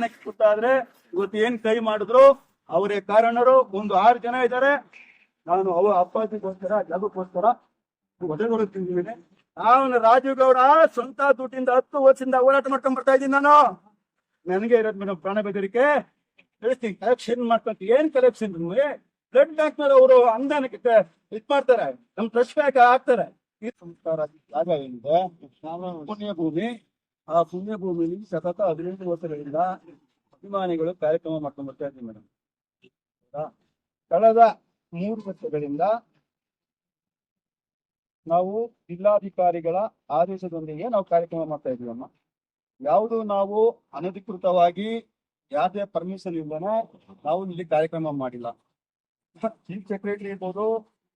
ಪ್ರಾಣಕ್ಕೆ ಗೊತ್ತಾದ್ರೆ ಇವತ್ತು ಏನ್ ಕೈ ಮಾಡಿದ್ರು, ಅವರೇ ಕಾರಣರು, ಒಂದು ಆರು ಜನ ಇದ್ದಾರೆ. ನಾನು ಅವ ಅಪ್ಪಾಜಿಗೋಸ್ಕರ, ಜಾಗಕ್ಕೋಸ್ಕರ ಒಡೆಗಳು ನಾನು ರಾಜೀವ್ ಗೌಡ ಸ್ವಂತ ದುಡ್ಡಿಂದ ಹತ್ತು ವರ್ಷದಿಂದ ಹೋರಾಟ ಮಾಡ್ಕೊಂಡ್ ಬರ್ತಾ ಇದ್ದೀನಿ ನಾನು. ನನಗೆ ಇರೋದ್ ಮೇಡಮ್ ಪ್ರಾಣ ಬೆದರಿಕೆ. ಹೇಳ್ತೀನಿ ಕಲೆಕ್ಷನ್ ಮಾಡ್ಕೊಂತ ಏನ್ ಕಲೆಕ್ಷನ್ ಬ್ಲಡ್ ಬ್ಯಾಂಕ್ನಲ್ಲಿ ಅವರು ಅನುದಾನಕ್ಕೆ ಕ- ಇದ್ ಮಾಡ್ತಾರೆ. ನಮ್ ಟ್ರಸ್ಟ್ ಬ್ಯಾಂಕ್ ಹಾಕ್ತಾರೆ. ಈ ಸಂಸ್ಕಾರ ಜಾಗ ಏನಿದೆ? ಪುಣ್ಯ ಭೂಮಿ. ಆ ಪುಣ್ಯ ಭೂಮಿಲಿ ಸತತ ಹದಿನೆಂಟು ವರ್ಷಗಳಿಂದ ಅಭಿಮಾನಿಗಳು ಕಾರ್ಯಕ್ರಮ ಮಾಡ್ಕೊಂಡು ಬರ್ತಾ ಇದ್ದೀವಿ ಮೇಡಮ್. ಕಳೆದ ಮೂರು ವರ್ಷಗಳಿಂದ ನಾವು ಜಿಲ್ಲಾಧಿಕಾರಿಗಳ ಆದೇಶದೊಂದಿಗೆ ನಾವು ಕಾರ್ಯಕ್ರಮ ಮಾಡ್ತಾ ಇದೀವಮ್ಮ ಯಾವುದು ನಾವು ಅನಧಿಕೃತವಾಗಿ ಯಾವುದೇ ಪರ್ಮಿಷನ್ ಇಲ್ಲದೆ ನಾವು ಇಲ್ಲಿ ಕಾರ್ಯಕ್ರಮ ಮಾಡಿಲ್ಲ. ಚೀಫ್ ಸೆಕ್ರೆಟರಿ ಇರ್ಬೋದು,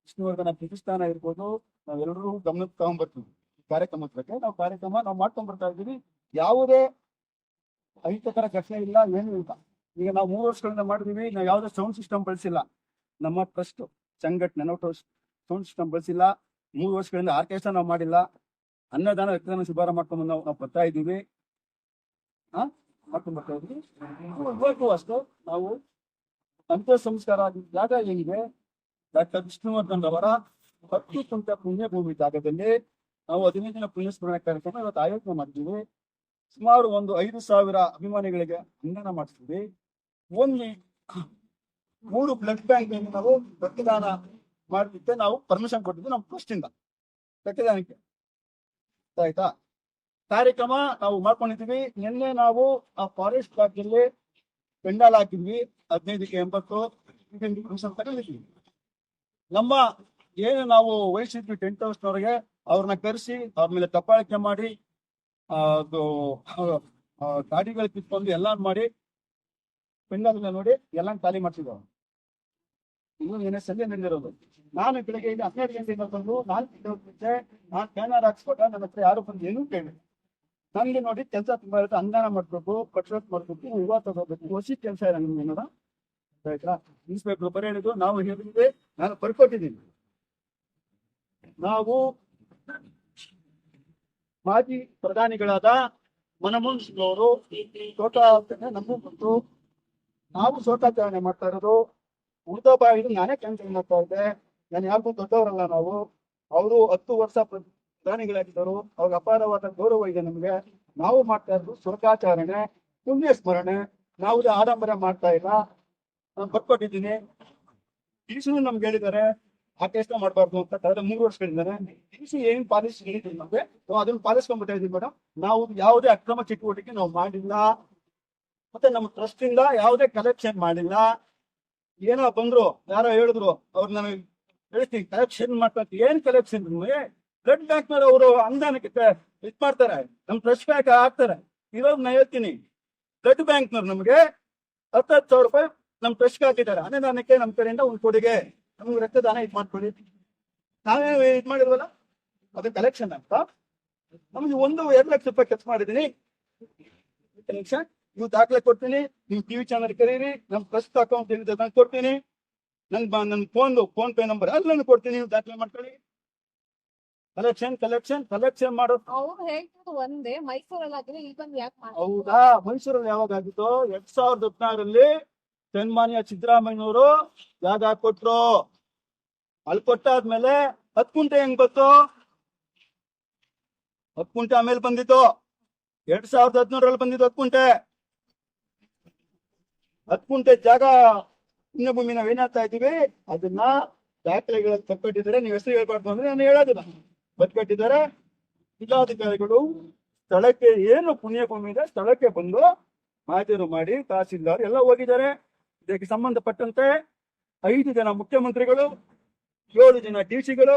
ವಿಷ್ಣುವರ್ಧನ ಪ್ರತಿಷ್ಠಾನ ಇರ್ಬೋದು, ನಾವೆಲ್ಲರೂ ಗಮನಕ್ಕೆ ತಗೊಂಡ್ಬರ್ತೀವಿ ಈ ಕಾರ್ಯಕ್ರಮದ ಬಗ್ಗೆ ನಾವು ಕಾರ್ಯಕ್ರಮ ನಾವು ಮಾಡ್ಕೊಂಡ್ ಬರ್ತಾ ಇದ್ದೀವಿ. ಯಾವುದೇ ಅಹಿತಕರ ಘಟನೆ ಇಲ್ಲ, ಏನು ಇಲ್ಲ. ಈಗ ನಾವು ಮೂರು ವರ್ಷಗಳಿಂದ ಮಾಡಿದೀವಿ ನಾವು ಯಾವುದೇ ಸೌಂಡ್ ಸಿಸ್ಟಮ್ ಬಳಸಿಲ್ಲ. ನಮ್ಮ ಟ್ರಸ್ಟ್ ಸಂಘಟನೆ ನಾವು ಸೌಂಡ್ ಸಿಸ್ಟಮ್ ಬಳಸಿಲ್ಲ. ಮೂರು ವರ್ಷಗಳಿಂದ ಆರ್ಕೆಸ್ಟ್ರಾ ನಾವು ಮಾಡಿಲ್ಲ. ಅನ್ನದಾನ, ರಕ್ತದಾನ ಶುಭಾರ ಮಾಡ್ಕೊಂಡು ನಾವು ನಾವು ಬರ್ತಾ ಇದ್ದೀವಿ. ಹಾ ಅಷ್ಟೇ ನಾವು ಅಂತ ಸಂಸ್ಕಾರ ಜಾಗ ಏನಿದೆ ಡಾಕ್ಟರ್ ವಿಷ್ಣುವರ್ಧನ್ ಅವರ ಹತ್ತು ಕುಂಟ ಪುಣ್ಯ ಭೂಮಿ ಜಾಗದಲ್ಲಿ ನಾವು ಹದಿನೈದು ದಿನ ಪುಣ್ಯಸ್ಮರಣೆ ಕಾರ್ಯಕ್ರಮ ಇವತ್ತು ಆಯೋಜನೆ ಮಾಡಿದ್ದೀವಿ ಸುಮಾರು ಒಂದು ಐದು ಸಾವಿರ ಅಭಿಮಾನಿಗಳಿಗೆ ಅನ್ನದಾನ ಮಾಡಿಸ್ತೀವಿ. ಒಂದು ಮೂರು ಬ್ಲಡ್ ಬ್ಯಾಂಕ್ ನಾವು ರಕ್ತದಾನ ಮಾಡಲಿಕ್ಕೆ ನಾವು ಪರ್ಮಿಷನ್ ಕೊಟ್ಟಿದ್ವಿ ನಮ್ಮ ಟ್ರಸ್ಟ್ ಇಂದ. ರಕ್ತದಾನಕ್ಕೆ. ಆಯ್ತಾ? ಕಾರ್ಯಕ್ರಮ ನಾವು ಮಾಡ್ಕೊಂಡಿದ್ದೀವಿ. ನಿನ್ನೆ ನಾವು ಆ ಫಾರೆಸ್ಟ್ ಬ್ಲಾಕ್ನಲ್ಲಿ ಪೆಂಡಾಲ್ ಹಾಕಿದ್ವಿ. ಹದಿನೈದಕ್ಕೆ ಎಂಬತ್ತು ತಗೊಂಡಿದ್ವಿ ನಮ್ಮ ಏನು ನಾವು ವಹಿಸಿದ್ವಿ ಟೆಂಟ್ ಹೌಸ್ನವ್ರಿಗೆ ಅವ್ರನ್ನ ಕರೆಸಿ, ಅವ್ರ ಮೇಲೆ ತಪ್ಪಾಳಿಕೆ ಮಾಡಿ ಅದು ಗಾಡಿಗಳು ಕಿತ್ಕೊಂಡು ಎಲ್ಲ ಮಾಡಿ ಪೆಂಡಾಲ್ ನೋಡಿ ಎಲ್ಲ ಖಾಲಿ ಮಾಡ್ತಿದ್ರು ಇನ್ನೊಂದು ಸಂಜೆ ನಡೆದಿರೋದು. ನಾನು ಬೆಳಗ್ಗೆ ಇಲ್ಲಿ ಹನ್ನೆರಡು ಗಂಟೆಯಿಂದ ಬಂದು ನಾಲ್ಕು ಗಂಟೆ ಮುಂಚೆ ನಾನು ಬ್ಯಾನರ್ ಹಾಕ್ಸ್ಕೊಟ್ಟ, ನನ್ನ ಹತ್ರ ಯಾರು ಬಂದು ಏನೂ ಕೇಳಿ ನನಗೆ ನೋಡಿ ಕೆಲಸ ತುಂಬಾ ಇರುತ್ತೆ ಅನುದಾನ ಮಾಡ್ಬೇಕು ಕಟ್ರೋಟ್ ಮಾಡ್ಬೇಕು ಹೂವ ತಗೋಬೇಕು, ಹೊಸಿ ಕೆಲಸ ಇಲ್ಲ ನಿಮ್ಗೆ ಏನದ ಆಯ್ತಾ? ಇನ್ಸ್ಪೆಕ್ಟರ್ ಬರೀ ಹೇಳಿದ್ರು ನಾವು ಹೇಳಿದ್ವಿ, ನಾನು ಬರ್ಕೊಟ್ಟಿದ್ದೀನಿ. ನಾವು ಮಾಜಿ ಪ್ರಧಾನಿಗಳಾದ ಮನಮೋಹನ್ ಸಿಂಗ್ ಅವರು ತೋಟ ನಮಗೂ ಬಂತು ನಾವು ತೋಟಾಚರಣೆ ಮಾಡ್ತಾ ಇರೋದು. ಉಳಿದ ಬಾಯಿದು ನಾನೇ ಕ್ಯಾನ್ಸಲ್ ಮಾಡ್ತಾ ಇದ್ದೆ. ನಾನು ಯಾರಿಗೂ ದೊಡ್ಡವರಲ್ಲ ನಾವು. ಅವರು ಹತ್ತು ವರ್ಷ ಪ್ರ- ಪ್ರಧಾನಿಗಳಾಗಿದ್ದರು. ಅವ್ರ ಅಪಾರವಾದ ಗೌರವ ಇದೆ ನಮಗೆ. ನಾವು ಮಾಡ್ತಾ ಇರೋದು ಶೋಕಾಚರಣೆ ಪುಣ್ಯ ಸ್ಮರಣೆ ನಾವು ಆಡಂಬರ ಮಾಡ್ತಾ ಇಲ್ಲ. ನಾನು ಬರ್ಕೊಟ್ಟಿದ್ದೀನಿ. ಡಿಸಿನು ನಮ್ಗೆ ಹೇಳಿದ್ದಾರೆ. ಆರ್ಕೆಸ್ಟ್ರಾ ಮಾಡಬಾರ್ದು ಅಂತ ಕಳೆದ ಮೂರು ವರ್ಷಗಳಿಂದ ಏನು ಏನ್ ಪಾಲಿಸಿ ಹೇಳಿದ್ರು ನಮ್ಗೆ. ನಾವು ಅದನ್ನ ಇದೀವಿ ಮೇಡಮ್ ನಾವು ಯಾವುದೇ ಅಕ್ರಮ ಚಟುವಟಿಕೆ ನಾವು ಮಾಡಿಲ್ಲ. ಮತ್ತೆ ನಮ್ಮ ಟ್ರಸ್ಟ್ ಇಂದ ಯಾವುದೇ ಕಲೆಕ್ಷನ್ ಮಾಡಿಲ್ಲ. ಏನೋ ಬಂದ್ರು, ಯಾರೋ ಹೇಳಿದ್ರು, ಅವ್ರು ನನಗೆ ಹೇಳ್ತೀನಿ ಕಲೆಕ್ಷನ್ ಮಾಡ್ಕೊಂತ ಏನ್ ಕಲೆಕ್ಷನ್ ಬ್ಲಡ್ ಬ್ಯಾಂಕ್ ಮೇಲೆ ಅವರು ಅನುದಾನಕ್ಕೆ ಇದ್ ಮಾಡ್ತಾರೆ. ನಮ್ ಟ್ರಸ್ಟ್ ಬ್ಯಾಂಕ್ ಹಾಕ್ತಾರೆ. ಇವಾಗ ನಾ ಹೇಳ್ತೀನಿ ಬ್ಲಡ್ ಬ್ಯಾಂಕ್ ನಮಗೆ ಹತ್ತು ಹತ್ತು ಸಾವಿರ ರೂಪಾಯಿ ನಮ್ ಟ್ರಸ್ಟ್ ಹಾಕಿದ್ದಾರೆ. ಅನುದಾನಕ್ಕೆ ನಮ್ ಕಡೆಯಿಂದ ಒಂದು ಕೊಡುಗೆ ನಮ್ಗೆ ರಕ್ತದಾನ ಇದ್ ಮಾಡ್ಕೊಳ್ಳಿ. ನಾವೇ ಇದ್ ಮಾಡಿದ್ವಲ್ಲ? ಅದು ಕಲೆಕ್ಷನ್ ಅಂತ. ನಮ್ಗೆ ಒಂದು ಎರಡು ಲಕ್ಷ ರೂಪಾಯಿ ಖರ್ಚು ಮಾಡಿದೀನಿ ಕಲೆಕ್ಷನ್ ನೀವು ದಾಖಲೆ ಕೊಡ್ತೀನಿ. ನೀವು ಟಿವಿ ಚಾನಲ್ ಕರೀರಿ. ನಮ್ ಟ್ರಸ್ಟ್ ಅಕೌಂಟ್ ಏನಿದೆ ನಾನು ಕೊಡ್ತೀನಿ. ನನ್ ನನ್ನ ನನ್ ಫೋನ್ ಫೋನ್ ಪೇ ನಂಬರ್ ಅಲ್ಲಿ ನಾನು ಕೊಡ್ತೀನಿ. ನೀವು ದಾಖಲೆ ಮಾಡ್ಕೊಳ್ಳಿ. ಕಲೆಕ್ಷನ್ ಕಲೆಕ್ಷನ್ ಕಲೆಕ್ಷನ್ ಮಾಡೋದು ಅವ್ರು ಹೇಳ್ತಿರೋದು ಒಂದೇ. ಮೈಸೂರಲ್ಲಿ ಆಗಿದೆ ಇಲ್ಲಿ ಬಂದು ಯಾಕೆ ಹೌದಾ? ಮೈಸೂರಲ್ಲಿ ಯಾವಾಗ ಆಗಿತ್ತು? ಎರಡ್ ಸಾವಿರದ ಹದಿನಾರರಲ್ಲಿ ಸನ್ಮಾನ್ಯ ಸಿದ್ದರಾಮಯ್ಯನವರು ಜಾಗ ಕೊಟ್ರು, ಅಲ್ಲಿ ಕೊಟ್ಟಾದ್ಮೇಲೆ ಹತ್ ಕುಂಟೆ ಹೆಂಗ್ ಬಂತು? ಹತ್ ಕುಂಟೆ ಆಮೇಲೆ ಬಂದಿತ್ತು. ಎರಡ್ ಸಾವಿರದ ಹದಿನೂರಲ್ಲಿ ಬಂದಿದ್ದು ಹತ್ ಕುಂಟೆ ಹತ್ ಕುಂಟೆ ಜಾಗ ಪುಣ್ಯಭೂಮಿ ನಾವ್ ಏನಾಗ್ತಾ ಇದೀವಿ ಅದನ್ನ ದಾಖಲೆಗಳ ತಪ್ಪಿಟ್ಟಿದ್ದಾರೆ ನೀವು ಹೆಸರು ಹೇಳ್ಬಾರ್ದು ಅಂದ್ರೆ ನಾನು ಹೇಳೋದಿಲ್ಲ. ಬದ್ಕಟ್ಟಿದ್ದಾರೆ ಜಿಲ್ಲಾಧಿಕಾರಿಗಳು ಸ್ಥಳಕ್ಕೆ ಏನು ಪುಣ್ಯಭೂಮಿ ಇದೆ, ಸ್ಥಳಕ್ಕೆ ಬಂದು ಮಾತಿರು ಮಾಡಿ, ತಹಸೀಲ್ದಾರ್ ಎಲ್ಲ ಹೋಗಿದ್ದಾರೆ. ಇದಕ್ಕೆ ಸಂಬಂಧಪಟ್ಟಂತೆ ಐದು ಜನ ಮುಖ್ಯಮಂತ್ರಿಗಳು, ಏಳು ಜನ ಡಿ ಸಿಗಳು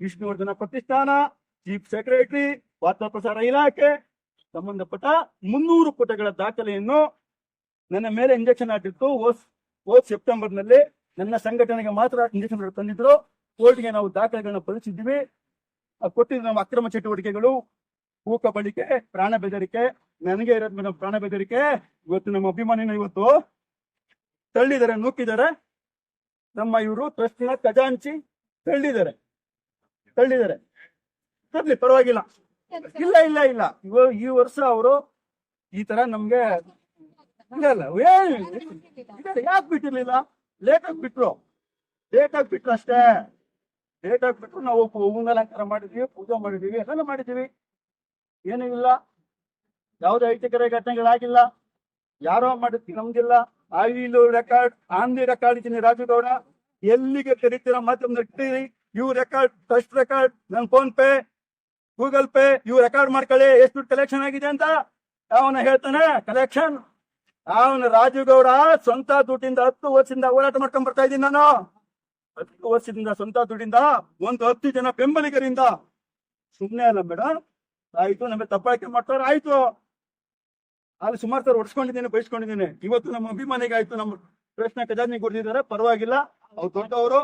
ವಿಷ್ಣುವರ್ಧನ ಪ್ರತಿಷ್ಠಾನ, ಚೀಫ್ ಸೆಕ್ರೆಟರಿ, ವಾರ್ತಾ ಪ್ರಸಾರ ಇಲಾಖೆ ಸಂಬಂಧಪಟ್ಟ ಮುನ್ನೂರು ಪುಟಗಳ ದಾಖಲೆಯನ್ನು ನನ್ನ ಮೇಲೆ ಇಂಜೆಕ್ಷನ್ ಹೋದ್ ಹೋದ್ ಸೆಪ್ಟೆಂಬರ್ನಲ್ಲಿ ನನ್ನ ಸಂಘಟನೆಗೆ ಮಾತ್ರ ಇಂಜೆಕ್ಷನ್ ತಂದಿದ್ರು. ಕೋರ್ಟ್ಗೆ ನಾವು ದಾಖಲೆಗಳನ್ನ ಬಳಸಿದ್ದೀವಿ ಕೊಟ್ಟಿದ್ದ ನಮ್ಮ ಅಕ್ರಮ ಚಟುವಟಿಕೆಗಳು, ಹೂಕ ಬಳಿಕೆ, ಪ್ರಾಣ ಬೆದರಿಕೆ, ನನಗೆ ಇರೋದ್ ಪ್ರಾಣ ಬೆದರಿಕೆ, ಇವತ್ತು ನಮ್ಮ ಅಭಿಮಾನಿನ ಇವತ್ತು ತಳ್ಳಿದ್ದಾರೆ ನೂಕಿದ್ದಾರೆ ನಮ್ಮ ಇವರು ಟ್ರಸ್ಟಿನ ಖಜಾಂಚಿ ತಳ್ಳಿದ್ದಾರೆ ತಳ್ಳಿದ್ದಾರೆ ತರ್ಲಿ, ಪರವಾಗಿಲ್ಲ. ಇಲ್ಲ ಇಲ್ಲ ಇಲ್ಲ. ಇವ, ಈ ವರ್ಷ ಅವರು ಈ ತರ ನಮ್ಗೆ ಇಲ್ಲ ಯಾಕೆ ಬಿಟ್ಟಿರ್ಲಿಲ್ಲ? ಲೇಟ್ ಆಗಿ ಬಿಟ್ರು. ಲೇಟ್ ಆಗಿ ಬಿಟ್ರು ಅಷ್ಟೇ. ಲೇಟ್ ಆಗಿ ಬಿಟ್ರು ನಾವು ಅಲಂಕಾರ ಮಾಡಿದೀವಿ, ಪೂಜೆ ಮಾಡಿದೀವಿ ಎಲ್ಲ ಮಾಡಿದೀವಿ ಏನೂ ಇಲ್ಲ. ಯಾವುದೇ ಅಹಿತಕರ ಘಟನೆಗಳಾಗಿಲ್ಲ ಯಾರೋ ಮಾಡಿದ್ವಿ ನಮ್ದಿಲ್ಲ. ಆಯಿಲು ರೆಕಾರ್ಡ್ ಆನ್ ರೆಕಾರ್ಡ್ ಇದ್ದೀನಿ ರಾಜುಗೌಡ. ಎಲ್ಲಿಗೆ ಕರಿತೀರ ಮಾಧ್ಯಮದಲ್ಲಿ ಇಟ್ಟಿರಿ? ಇವ್ ರೆಕಾರ್ಡ್ ಫಸ್ಟ್ ರೆಕಾರ್ಡ್ ನನ್ ಫೋನ್ ಪೇ ಗೂಗಲ್ ಪೇ ಇವ್ ರೆಕಾರ್ಡ್ ಮಾಡ್ಕೊಳ್ಳಿ. ಎಷ್ಟು ಕಲೆಕ್ಷನ್ ಆಗಿದೆ ಅಂತ ಅವನ ಹೇಳ್ತಾನೆ ಕಲೆಕ್ಷನ್ ಅವನು ರಾಜುಗೌಡ ಸ್ವಂತ ದುಡ್ಡಿಂದ ಹತ್ತು ವರ್ಷದಿಂದ ಹೋರಾಟ ಮಾಡ್ಕೊಂಡ್ ಬರ್ತಾ ಇದ್ದೀನಿ ನಾನು. ಹತ್ತು ವರ್ಷದಿಂದ ಸ್ವಂತ ದುಡ್ಡಿಂದ, ಒಂದು ಹತ್ತು ಜನ ಬೆಂಬಲಿಗರಿಂದ. ಸುಮ್ನೆ ಅಲ್ಲ ಮೇಡಮ್ ಆಯ್ತು, ನಮಗೆ ತಪ್ಪಾಯ್ಕೆ ಮಾಡ್ತಾರೆ, ಆಯ್ತು. ಅಲ್ಲಿ ಸುಮಾರು ಸರ್ ಹೊಡ್ಸ್ಕೊಂಡಿದ್ದೀನಿ ಬಯಸ್ಕೊಂಡಿದ್ದೇನೆ ಇವತ್ತು ನಮ್ಮ ಅಭಿಮಾನಿಗೆ ಆಯ್ತು ನಮ್ಮ ಪ್ರಶ್ನೆ ಖಜಾನೆ ಕೊಡ್ತಿದ್ದಾರೆ ಪರವಾಗಿಲ್ಲ. ಅವ್ರು ದೊಡ್ಡವರು,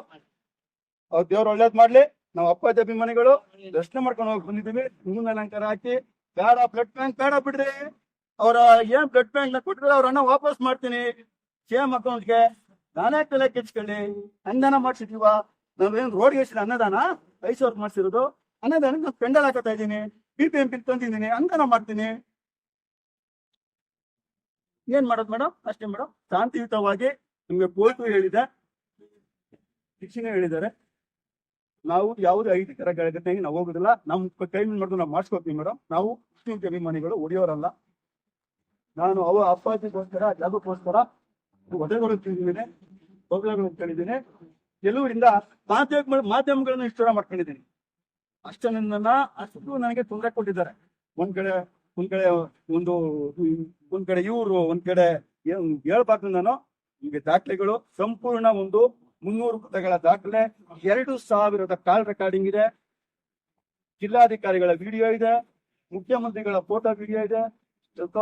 ಅವ್ರ ದೇವ್ರು ಒಳ್ಳೇದ್ ಮಾಡ್ಲಿ. ನಾವು ಅಪ್ಪಾಜಿ ಅಭಿಮಾನಿಗಳು ದರ್ಶನ ಮಾಡ್ಕೊಂಡು ಹೋಗಿ ಬಂದಿದ್ದೀವಿ. ಹೂವಿನ ಅಲಂಕಾರ ಹಾಕಿ. ಬೇಡ ಬ್ಲಡ್ ಬ್ಯಾಂಕ್ ಬೇಡ ಬಿಡ್ರಿ. ಅವ್ರ ಏನ್ ಬ್ಲಡ್ ಬ್ಯಾಂಕ್ನ ಕೊಟ್ರೆ ಅವ್ರ ಹಣ ವಾಪಸ್ ಮಾಡ್ತೀನಿ. ಸೇಮ್ ಅಕೌಂಟ್ಗೆ ನಾನೇ ತಲೆ ಕೆಚ್ಕೊಳ್ಳಿ ಅನ್ನದಾನ ಮಾಡ್ಸಿದೀವ. ನಾವೇನ್ ರೋಡ್ಗೆ ಹೆಸರು ಅನ್ನದಾನ? ಐದು ಸಾವಿರ ಮಾಡ್ಸಿರೋದು. ಅನ್ನದಾನ ನಾನು ಪೆಂಡಲ್ ಹಾಕತಾ ಇದ್ದೀನಿ. ಬಿ ಪಿ ಎಂ ಪಿ ತಂದಿದ್ದೀನಿ. ಅನ್ನದಾನ ಮಾಡ್ತೀನಿ. ಏನ್ ಮಾಡೋದು ಮೇಡಮ್ ಅಷ್ಟೇ ಮೇಡಮ್ ಶಾಂತಿಯುತವಾಗಿ ನಿಮ್ಗೆ ಕೋರ್ಟು ಹೇಳಿದೆ. ಶಿಕ್ಷಣ ಹೇಳಿದ್ದಾರೆ. ನಾವು ಯಾವುದೇ ಅಹಿತಕರ ಘಟನೆಗೆ ನಾವು ಹೋಗುದಿಲ್ಲ. ನಮ್ ಕೈ ಮಾಡಿದ್ರು ನಾವು ಮಾಡಿಸ್ಕೊತೀವಿ ಮೇಡಮ್ ನಾವು ಮುಸ್ಲಿಂ ಅಭಿಮಾನಿಗಳು ಹೊಡೆಯೋರಲ್ಲ ನಾನು ಅವ ಅಪ್ಪಾಜಿಗೋಸ್ಕರ, ಜಾಗಕ್ಕೋಸ್ಕರ ಒದೆಗಳು ತಿಳಿದಿದ್ದೀನಿ ಅಂತ ಕೇಳಿದ್ದೀನಿ ಕೆಲವರಿಂದ ಮಾಧ್ಯಮ, ಮಾಧ್ಯಮಗಳನ್ನ ಇಷ್ಟ ಮಾಡ್ಕೊಂಡಿದ್ದೀನಿ. ಅಷ್ಟು ನನ್ನ ಅಷ್ಟು ನನಗೆ ತೊಂದರೆ ಕೊಟ್ಟಿದ್ದಾರೆ. ಒಂದ್ ಕಡೆ ಒಂದ್ ಕಡೆ ಒಂದು, ಒಂದ್ ಕಡೆ ಇವರು, ಒಂದ್ ಕಡೆ ಹೇಳ್ಬಾರ್ದು ನಾನು ನಿಮಗೆ ದಾಖಲೆಗಳು ಸಂಪೂರ್ಣ ಒಂದು ಮುನ್ನೂರು ಪುಟಗಳ ದಾಖಲೆ. ಎರಡು ಸಾವಿರದ ಕಾಲ್ ರೆಕಾರ್ಡಿಂಗ್ ಇದೆ. ಜಿಲ್ಲಾಧಿಕಾರಿಗಳ ವಿಡಿಯೋ ಇದೆ. ಮುಖ್ಯಮಂತ್ರಿಗಳ ಫೋಟೋ ವಿಡಿಯೋ ಇದೆ.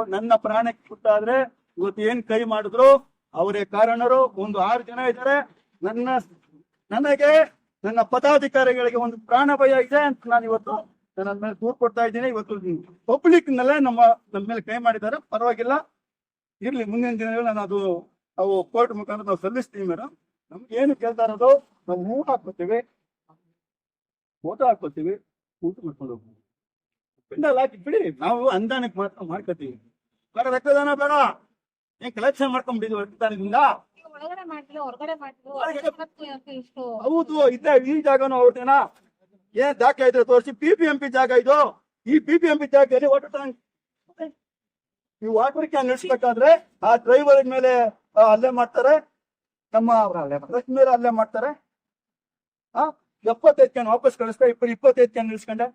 ನನ್ನ ಪ್ರಾಣಕ್ಕೆ ಪುಟ್ಟಾದ್ರೆ ಇವತ್ತು ಏನ್ ಕೈ ಮಾಡಿದ್ರು, ಅವರೇ ಕಾರಣರು. ಒಂದು ಆರು ಜನ ಇದ್ದಾರೆ. ನನ್ನ, ನನಗೆ, ನನ್ನ ಪದಾಧಿಕಾರಿಗಳಿಗೆ ಒಂದು ಪ್ರಾಣ ಭಯ ಇದೆ ಅಂತ ನಾನು ಇವತ್ತು ನನ್ನ ಅದ್ಮೇಲೆ ದೂರ್ ಕೊಡ್ತಾ ಇದ್ದೀನಿ. ಇವತ್ತು ಪಬ್ಲಿಕ್ ನಲ್ಲೇ ನಮ್ಮ ನಮ್ಮ ಮೇಲೆ ಕೈ ಮಾಡಿದ್ದಾರೆ. ಪರವಾಗಿಲ್ಲ. ಇರ್ಲಿ ಮುಂದಿನ ದಿನಗಳಲ್ಲಿ ನಾನು ಅದು ಅವು ಕೋರ್ಟ್ ಮುಖಾಂತರ ನಾವು ಸಲ್ಲಿಸ್ತೀವಿ ಮೇಡಮ್ ನಮ್ಗೆ ಏನು ಕೇಳ್ತಾ ಇರೋದು ನಾವು ಊಟ ಹಾಕ್ಕೊತೀವಿ. ಫೋಟೋ ಹಾಕ್ಕೊತೀವಿ. ಊಟ ಮಾಡ್ಕೊಂಡು ಹೋಗ್ತೀವಿ ಪಿಂಡಲ್ ಹಾಕಿ ಬಿಡಿ. ನಾವು ಅಂದಾನಕ್ಕೆ ಮಾತ್ರ ಮಾಡ್ಕೊತೀವಿ. ಬೇಡ ರಕ್ತದಾನ ಬೇಡ. ಏನ್ ಕಲೆಕ್ಷನ್ ಮಾಡ್ಕೊಂಡ್ಬಿಟ್ಟಿದ್ವಿ ರಕ್ತದಾನದಿಂದ? ಹೌದು ಇದ್ದ ಈ ಜಾಗನು ಅವ್ರದೇನಾ? ಏನ್ ದಾಖಲೆ ಇದ್ರೆ ತೋರಿಸಿ? ಪಿ ಪಿ ಎಂ ಪಿ ಜಾಗ ಇದು. ಈ ಪಿ ಪಿ ಎಂ ಪಿ ಜಾಗದಲ್ಲಿ ವಾಟರ್ ಟ್ಯಾಂಕ್ ಈ ವಾಟರ್ ಕ್ಯಾನ್ ನಿಲ್ಸ್ಬೇಕಾದ್ರೆ ಆ ಡ್ರೈವರ್ ಮೇಲೆ ಅಲ್ಲೇ ಮಾಡ್ತಾರೆ. ನಮ್ಮ ಮೇಲೆ ಅಲ್ಲೇ ಮಾಡ್ತಾರೆ. ಆ ಎಪ್ಪತ್ತೈದು ಕ್ಯಾನ್ ವಾಪಸ್ ಕಳಿಸ್ತಾ ಇಪ್ಪ ಇಪ್ಪತ್ತೈದು ಕ್ಯಾನ್ ನಿಲ್ಸ್ಕೊಂಡೆ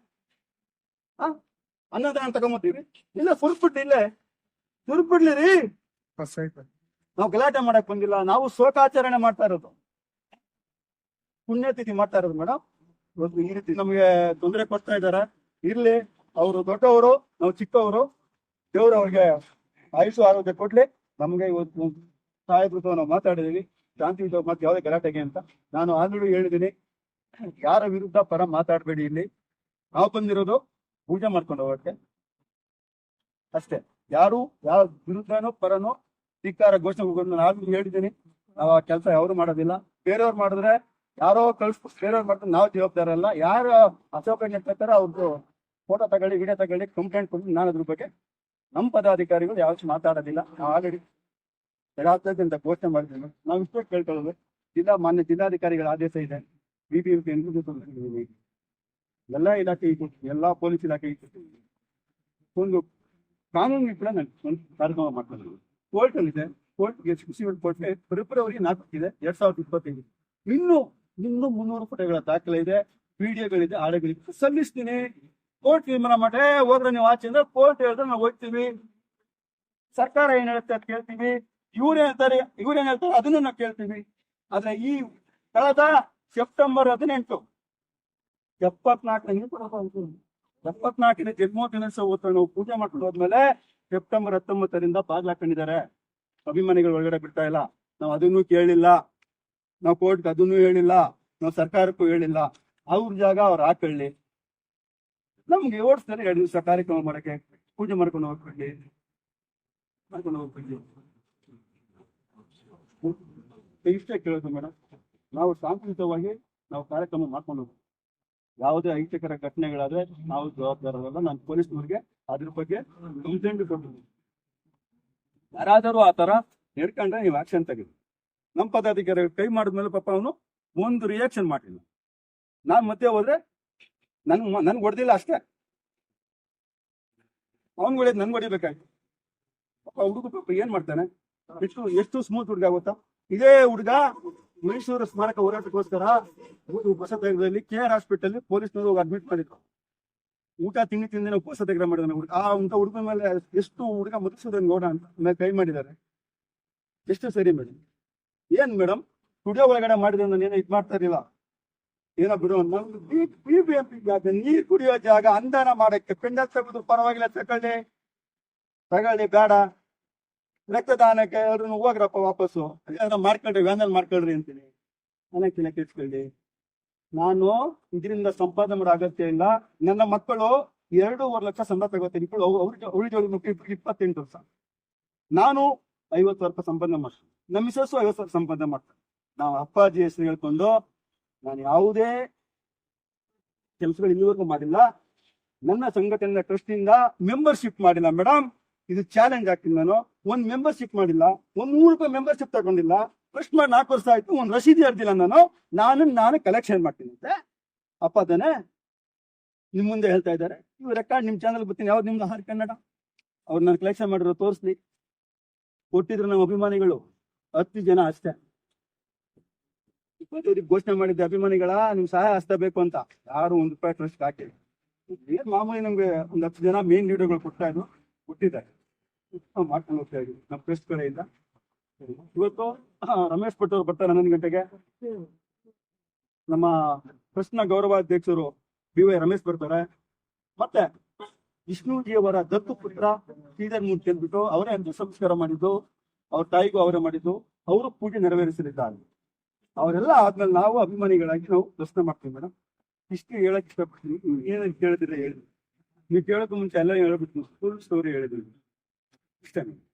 ಆ ಅನ್ನದಾನ ತಗೊಂಬತ್ತೀವಿ ಇಲ್ಲ ಸುರ್ಬಿಡ್ಲಿ ಇಲ್ಲೇ. ಸುರ್ಬಿಡ್ಲಿ ರೀ. ನಾವು ಗಲಾಟೆ ಮಾಡಕ್ ಬಂದಿಲ್ಲ. ನಾವು ಶೋಕಾಚರಣೆ ಮಾಡ್ತಾ ಇರೋದು. ಪುಣ್ಯತಿಥಿ ಮಾಡ್ತಾ ಇರೋದು ಮೇಡಮ್ ಈ ರೀತಿ ನಮಗೆ ತೊಂದರೆ ಕೊಡ್ತಾ ಇದ್ದಾರೆ ಇರ್ಲಿ, ಅವರು ದೊಡ್ಡವರು, ನಾವು ಚಿಕ್ಕವರು, ದೇವ್ರು ಅವ್ರಿಗೆ ಆಯುಷು ಆರೋಗ್ಯ ಕೊಡ್ಲಿ. ನಮ್ಗೆ ಇವತ್ತು ಸಾಹೇಬ್ರು ನಾವು ಮಾತಾಡಿದೀವಿ. ಶಾಂತಿಯುತ ಮತ್ತೆ ಯಾವುದೇ ಗಲಾಟೆಗೆ ಅಂತ. ನಾನು ಆಲ್ರೆಡಿ ಹೇಳಿದ್ದೀನಿ, ಯಾರ ವಿರುದ್ಧ ಪರ ಮಾತಾಡಬೇಡಿ ಇಲ್ಲಿ. ನಾವು ಬಂದಿರೋದು ಪೂಜೆ ಮಾಡ್ಕೊಂಡು ಹೋಗಕ್ಕೆ. ಅಷ್ಟೇ. ಯಾರು ಯಾವ ವಿರುದ್ಧನೋ ಪರನೋ ಸಿಕ್ಕಾರ ಘೋಷಣೆ ಹೋಗೋದು ನಾನು ಹೇಳಿದ್ದೀನಿ. ನಾವು ಆ ಕೆಲಸ ಯಾರು ಮಾಡೋದಿಲ್ಲ. ಬೇರೆಯವ್ರು ಮಾಡಿದ್ರೆ ಯಾರೋ ಕಳ್ಸ್ ಬೇರೆಯವ್ರು ಮಾಡ್ತಾರೆ ನಾವು ಜವಾಬ್ದಾರ ಅಲ್ಲ. ಯಾರು ಅಶೋಕ ಹೇಳ್ತಾರೆ ಅವ್ರದ್ದು ಫೋಟೋ ತಗೊಳ್ಳಿ ವಿಡಿಯೋ ತಗೊಳ್ಳಿ ಕಂಪ್ಲೇಂಟ್ ಕೊಟ್ಟು ನಾನು ಅದ್ರ ಬಗ್ಗೆ ನಮ್ಮ ಪದಾಧಿಕಾರಿಗಳು ಯಾವ ಮಾತಾಡೋದಿಲ್ಲ. ನಾವು ಆಲ್ರೆಡಿ ಅಂತ ಘೋಷಣೆ ಮಾಡಿದ್ದೇನೆ ನಾವು ಇಷ್ಟು ಕೇಳ್ಕೊಳ್ಳೋದು. ಜಿಲ್ಲಾ ಮಾನ್ಯ ಜಿಲ್ಲಾಧಿಕಾರಿಗಳ ಆದೇಶ ಇದೆ. ಬಿ ಎಂ ಪಿ ಎಲ್ಲ ಇಲಾಖೆ ಎಲ್ಲ ಪೊಲೀಸ್ ಇಲಾಖೆ ಒಂದು ಕಾನೂನು ಕೂಡ ನಾನು ಕಾರ್ಯಕ್ರಮ ಮಾಡ್ಕೊಂಡು ಕೋರ್ಟ್ ಅಲ್ಲಿ ಇದೆ ಕೋರ್ಟ್ಗೆ ಫೆಬ್ರವರಿ ಇದೆ. ಎರಡ್ ಸಾವಿರದ ಇಪ್ಪತ್ತೈದು. ಇನ್ನು ಇನ್ನು ಮುನ್ನೂರು ಪುಟಗಳ ದಾಖಲೆ ಇದೆ ವಿಡಿಯೋಗಳಿದೆ, ಹಾಡುಗಳಿದೆ. ಸಲ್ಲಿಸ್ತೀನಿ. ಕೋರ್ಟ್ ತೀರ್ಮಾನ ಮಾಡಿ ಹೋದ್ರೆ ನೀವು ಆಚೆ ಅಂದ್ರೆ ಕೋರ್ಟ್ ಹೇಳಿದ್ರೆ ನಾವು ಹೋಗ್ತೀವಿ. ಸರ್ಕಾರ ಏನ್ ಹೇಳುತ್ತೆ ಅಂತ ಕೇಳ್ತೀವಿ. ಇವ್ರು ಹೇಳ್ತಾರೆ, ಇವ್ರು ಏನ್ ಹೇಳ್ತಾರೆ ಅದನ್ನು ನಾವು ಕೇಳ್ತೀವಿ. ಆದ್ರೆ ಈ ಕಳೆದ ಸೆಪ್ಟೆಂಬರ್ ಹದಿನೆಂಟು ಎಪ್ಪತ್ನಾಲ್ಕನೇ ಎಪ್ಪತ್ನಾಲ್ಕನೇ ಜನ್ಮೋತ್ಸವ ನಾವು ಪೂಜೆ ಮಾಡ್ಕೊಂಡು ಹೋದ್ಮೇಲೆ ಸೆಪ್ಟೆಂಬರ್ ಹತ್ತೊಂಬತ್ತರಿಂದ ಬಾಗ್ಲಾಕೊಂಡಿದ್ದಾರೆ ಅಭಿಮಾನಿಗಳು ಒಳಗಡೆ ಬಿಡ್ತಾ ಇಲ್ಲ. ನಾವು ಅದನ್ನು ಕೇಳಿಲ್ಲ. ನಾವು ಕೋರ್ಟ್ ಅದನ್ನು ಹೇಳಿಲ್ಲ, ನಾವು ಸರ್ಕಾರಕ್ಕೂ ಹೇಳಿಲ್ಲ, ಅವ್ರ ಜಾಗ ಅವ್ರು ಹಾಕೊಳ್ಳಿ. ನಮ್ಗೆ ಓಡಿಸ್ತಾರೆ ಎರಡು ದಿವಸ ಕಾರ್ಯಕ್ರಮ ಮಾಡಕ್ಕೆ, ಪೂಜೆ ಮಾಡ್ಕೊಂಡು ಹೋಗ್ಬಿಡ್ಲಿ ಮಾಡ್ಕೊಂಡು ಹೋಗ್ಬಿಡ್ಲಿ ಇಷ್ಟೇ ಕೇಳೋದು ಮೇಡಮ್, ನಾವು ಶಾಂತಿಯುತವಾಗಿ ನಾವು ಕಾರ್ಯಕ್ರಮ ಮಾಡ್ಕೊಂಡು ಹೋಗ್ತೀವಿ ಯಾವುದೇ ಅಹಿತಕರ ಘಟನೆಗಳಾದ್ರೆ ನಾವು ಜವಾಬ್ದಾರರಲ್ಲ, ನಾನು ಪೊಲೀಸ್ನವ್ರಿಗೆ ಅದ್ರ ಬಗ್ಗೆ ಕಂಪ್ಲೇಂಟ್ ಕೊಟ್ಟಿದ್ದೀನಿ. ಯಾರಾದರೂ ಆ ತರ ನೀವು ಆಕ್ಷನ್ ತೆಗೆದು. ನಮ್ಮ ಪದಾಧಿಕಾರಿ ಕೈ ಮಾಡಿದ್ಮೇಲೆ ಪಾಪ ಅವನು ಒಂದು ರಿಯಾಕ್ಷನ್ ಮಾಡಿಲ್ಲ. ನಾನ್ ಮತ್ತೆ ಹೋದ್ರೆ ನನ್ ನನ್ಗೆ ಹೊಡೆದಿಲ್ಲ ಅಷ್ಟೇ. ಅವ್ನ್ ಹೊಡೆದ್ ನನ್ಗೆ ಹೊಡಿಬೇಕಾಯ್ತು. ಪಾಪ ಹುಡುಗ ಪಾಪ ಏನ್ ಮಾಡ್ತಾನೆ? ಎಷ್ಟು ಎಷ್ಟು ಸ್ಮೂತ್ ಹುಡುಗ ಗೊತ್ತಾ? ಇದೇ ಹುಡುಗ ಮೈಸೂರು ಸ್ಮಾರಕ ಹೋರಾಟಕ್ಕೋಸ್ಕರ ಹೊಸದಾಗದಲ್ಲಿ ಕೆ ಆರ್ ಹಾಸ್ಪಿಟಲ್ ಪೊಲೀಸ್ನವರು ಅಡ್ಮಿಟ್ ಮಾಡಿದ್ರು. ಊಟ ತಿಂಡಿ ತಿಂದಿನ ಉಪವಾಸ ತೆಗ್ರ ಮಾಡಿದಾನೆ ಹುಡುಗ. ಆ ಅಂತ ಹುಡುಗ ಮೇಲೆ ಎಷ್ಟು ಹುಡುಗ ಮುಗಿಸೋದನ್ನ ನೋಡ ಅಂತ ಕೈ ಮಾಡಿದ್ದಾರೆ. ಎಷ್ಟು ಸರಿ ಮೇಡಮ್? ಏನ್ ಮೇಡಮ್ ಸ್ಟುಡಿಯೋ ಒಳಗಡೆ ಮಾಡಿದ್ರೆ ಏನೋ ಇದು ಮಾಡ್ತಾ ಇರಲಿಲ್ಲ. ಏನೋ ಬಿಡು ಬಿ ಬಿ ಎಂ ಪಿ ಜಾಗ ನೀರ್ ಕುಡಿಯೋ ಜಾಗ ಅಂದಾನ ಮಾಡಕ್ಕೆ ಪಿಂಡ ತೆಗೆದು ಪರವಾಗಿಲ್ಲ, ತಗೊಳ್ಳಿ. ತಗೊಳ್ಳಿ, ಬೇಡ. ರಕ್ತದಾನಕ್ಕೆ ಅವ್ರನ್ನ ಹೋಗ್ರಪ್ಪ ವಾಪಸ್ಸು. ಏನೋ ಮಾಡ್ಕೊಳ್ರಿ ವ್ಯಾನಲ್ಲಿ ಮಾಡ್ಕೊಳ್ರಿ ಅಂತೀನಿ. ಅನ್ನಕ್ಕಿಲ್ಲ ಕೇಳಿಸ್ಕೊಳ್ಳಿ ನಾನು ಇದರಿಂದ ಸಂಪಾದನೆ ಮಾಡೋ ಅಗತ್ಯ ಇಲ್ಲ. ನನ್ನ ಮಕ್ಕಳು ಎರಡೂವರೆ ಲಕ್ಷ ಸಂಬಳ ತಗೋತೀನಿ. ಅವ್ರಿಗೆ ಮಕ್ಕಳು ಇಪ್ಪತ್ತೆಂಟು ವರ್ಷ. ನಾನು ಐವತ್ತು ವರ್ಷ ಸಂಪಾದನೆ ಮಾಡ್ತೀನಿ. ನಮ್ಮ ಮಿಸಸ್ಸು ಐವತ್ತು ಸಾವಿರ ಸಂಪಾದನೆ ಮಾಡ್ತಾರೆ ನಾವು ಅಪ್ಪಾಜಿ ಹೆಸರು ಹೇಳ್ಕೊಂಡು ನಾನು ಯಾವುದೇ ಕೆಲಸಗಳು ಇಲ್ಲಿವರೆಗೂ ಮಾಡಿಲ್ಲ. ನನ್ನ ಸಂಘಟನೆ ಟ್ರಸ್ಟಿಂದ ಮೆಂಬರ್ಶಿಪ್ ಮಾಡಿಲ್ಲ ಮೇಡಮ್ ಇದು ಚಾಲೆಂಜ್ ಆಗ್ತೀನಿ ನಾನು. ಒಂದ್ ಮೆಂಬರ್ಶಿಪ್ ಮಾಡಿಲ್ಲ, ಒಂದ್ ನೂರು ರೂಪಾಯಿ ಮೆಂಬರ್ಶಿಪ್ ತಗೊಂಡಿಲ್ಲ. ಟ್ರಸ್ಟ್ ಮಾಡಿ ನಾಲ್ಕು ವರ್ಷ ಆಯ್ತು, ಒಂದ್ ರಸೀದಿ ಅರ್ದಿಲ್ಲ ನಾನು. ನಾನು ನಾನು ಕಲೆಕ್ಷನ್ ಮಾಡ್ತೀನಿ ಅಂತೆ ಅಪ್ಪ ತಾನೆ ನಿಮ್ ಮುಂದೆ ಹೇಳ್ತಾ ಇದ್ದಾರೆ. ಇವ್ ರೆಕಾರ್ಡ್ ನಿಮ್ ಚಾನಲ್ ಬರ್ತೀನಿ. ಯಾವ್ದು ನಿಮ್ದು ಆಹಾರ ಕನ್ನಡ? ಅವ್ರು ನಾನು ಕಲೆಕ್ಷನ್ ಮಾಡಿರೋ ತೋರಿಸ್ಲಿ. ಕೊಟ್ಟಿದ್ರು ನಮ್ಮ ಅಭಿಮಾನಿಗಳು. ಹತ್ತು ಜನ ಅಷ್ಟೇ. ಇಪ್ಪತ್ತೈದಕ್ಕೆ ಘೋಷಣೆ ಮಾಡಿದ್ದೆ, ಅಭಿಮಾನಿಗಳ ನಿಮ್ ಸಹಾಯ ಹಸ್ತ ಬೇಕು ಅಂತ. ಯಾರು ಒಂದ್ ರೂಪಾಯಿ ಟ್ರಸ್ಟ್ ಹಾಕಿಲ್ಲ. ಏನ್ ಮಾಮೂಲಿ ನಮ್ಗೆ ಒಂದ್ ಹತ್ತು ಜನ ಮೇನ್ ಲೀಡರ್ಗಳು ಕೊಡ್ತಾ ಇದ್ರು ಕೊಟ್ಟಿದ್ದಾರೆ. ಮಾಡ್ಕೊಂಡು ಹೋಗ್ತಾ ಇದೀವಿ ನಮ್ಮ ಟ್ರಸ್ಟ್ ಕಡೆಯಿಂದ. ಇವತ್ತು ರಮೇಶ್ ಭಟ್ ಅವರು ಬರ್ತಾರೆ ಹನ್ನೊಂದು ಗಂಟೆಗೆ. ನಮ್ಮ ಟ್ರಸ್ಟ್ನ ಗೌರವಾಧ್ಯಕ್ಷರು ಬಿ ವೈ ರಮೇಶ್ ಬರ್ತಾರೆ. ಮತ್ತೆ ವಿಷ್ಣುಜಿ ಅವರ ದತ್ತು ಪುತ್ರ ಶ್ರೀಧರ್ ಮೂರ್ತಿ ಅಂದ್ಬಿಟ್ಟು ಅವರೇ ಸಂಸ್ಕಾರ ಮಾಡಿದ್ದು. ಅವ್ರ ತಾಯಿಗೂ ಅವರೇ ಮಾಡಿದ್ದು. ಅವರು ಪೂಜೆ ನೆರವೇರಿಸಲಿದ್ದಾರೆ. ಅವರೆಲ್ಲ ಆದ್ಮೇಲೆ ನಾವು ಅಭಿಮಾನಿಗಳಾಗಿ ನಾವು ದರ್ಶನ ಮಾಡ್ತೀವಿ ಮೇಡಮ್ ಇಷ್ಟು ಹೇಳಕ್ ಇಷ್ಟಪಡ್ತೀನಿ. ಏನೇನು ಕೇಳಿದ್ರೆ ಹೇಳಿ. ನೀವು ಕೇಳೋಕೆ ಮುಂಚೆ ಎಲ್ಲ ಹೇಳ್ಬಿಟ್ಟು ಫುಲ್ ಸ್ಟೋರಿ ಹೇಳಿದ್ರು. ಇಷ್ಟೇ.